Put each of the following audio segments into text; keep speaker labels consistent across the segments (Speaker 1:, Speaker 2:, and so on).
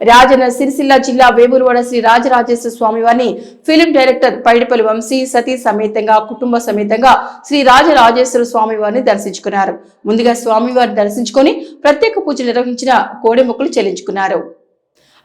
Speaker 1: రాజన్న సిరిసిల్ల జిల్లా వేమూరువాడ శ్రీ రాజరాజేశ్వర స్వామి వారిని film director Paidipally Vamshi సతీ సమేతంగా కుటుంబ సమేతంగా శ్రీ రాజరాజేశ్వర స్వామి వారిని దర్శించుకున్నారు. ముందుగా స్వామివారిని దర్శించుకొని ప్రత్యేక పూజలు నిర్వహించిన కోడి చెల్లించుకున్నారు.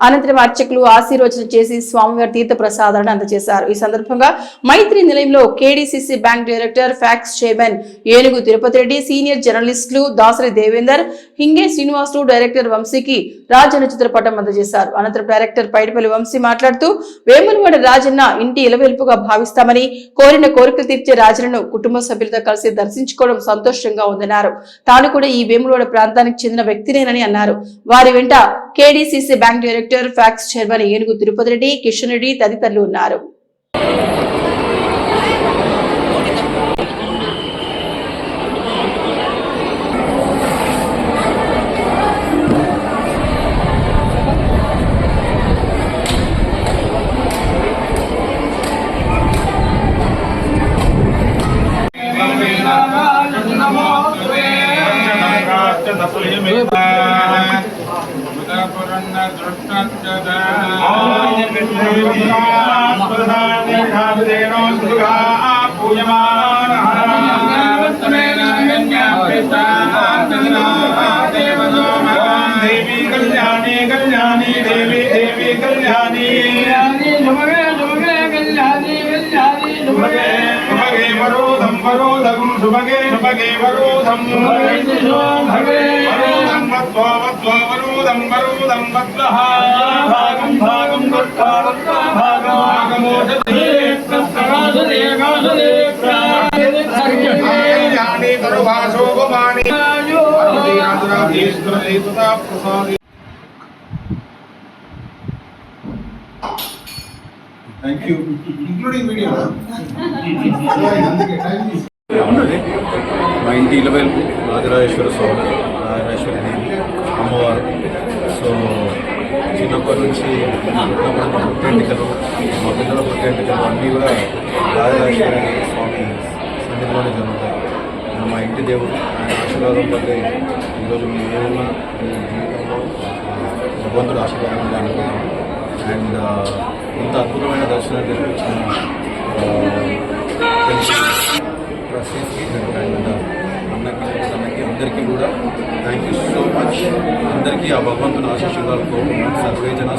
Speaker 1: అనంతరం అర్చకులు ఆశీర్వచన చేసి స్వామివారి తీర్థ ప్రసాదాలను అందజేశారు. ఈ సందర్భంగా మైత్రి నిలయంలో KDCC bank director PACS chairman Enugu Tirupati Reddy senior జర్నలిస్టులు దాసరి దేవేందర్ హింగే శ్రీనివాసులు డైరెక్టర్ వంశీకి రాజన్న చిత్రపటం అందజేశారు. అనంతరం డైరెక్టర్ పైడిపల్లి వంశీ మాట్లాడుతూ వేములవాడ రాజన్న ఇంటి ఇలవెల్పుగా భావిస్తామని కోరిన కోరికలు తీర్చే రాజన్నను కుటుంబ సభ్యులతో కలిసి దర్శించుకోవడం సంతోషంగా ఉందన్నారు. తాను కూడా ఈ వేములవాడ ప్రాంతానికి చెందిన వ్యక్తినేనని అన్నారు. వారి వెంట KDCC bank director PACS chairman Enugu Tirupati Reddy Kishan Reddy తదితరులు ఉన్నారు
Speaker 2: దేవి కళ్యాణి కళ్యాణి దేవి దేవి కళ్యాణి శుభగే వరోధం వరోధం శుభగే శుభగే వరోధం వరోధం వత్వా వత్వా వరోధం వరోధం వత్వః భాగం భాగం వత్వా భాగం భాగం భాగమోచతే కళ్యాణి
Speaker 3: including video.
Speaker 4: మా ఇంటి ఇలవేల్పు రాజరాజేశ్వర స్వామి రాజరాజేశ్వరి దేవి అమ్మవారు. సో చిన్నప్పటి నుంచి పుట్టెంటికలు మా పిల్లల పుట్టెంటికలు అన్నీ కూడా రాజరాజేశ్వరి స్వామి సన్నిధిలోనే జరుగుతాయి. మా ఇంటి దేవుడు ఆశీర్వాదం బట్టి ఈరోజు మేము ఏమన్నా మీ జీవితంలో భగవంతుడు ఆశీర్వాదం అనుకున్నాం అండ్ ఇంత అద్భుతమైన దర్శనం జరిపించిన ప్రసీస్కి అండ్ అన్నకి అన్నకి అందరికీ కూడా థ్యాంక్ యూ సో మచ్ అందరికీ ఆ భగవంతుని ఆశీస్సులతో సర్వేజన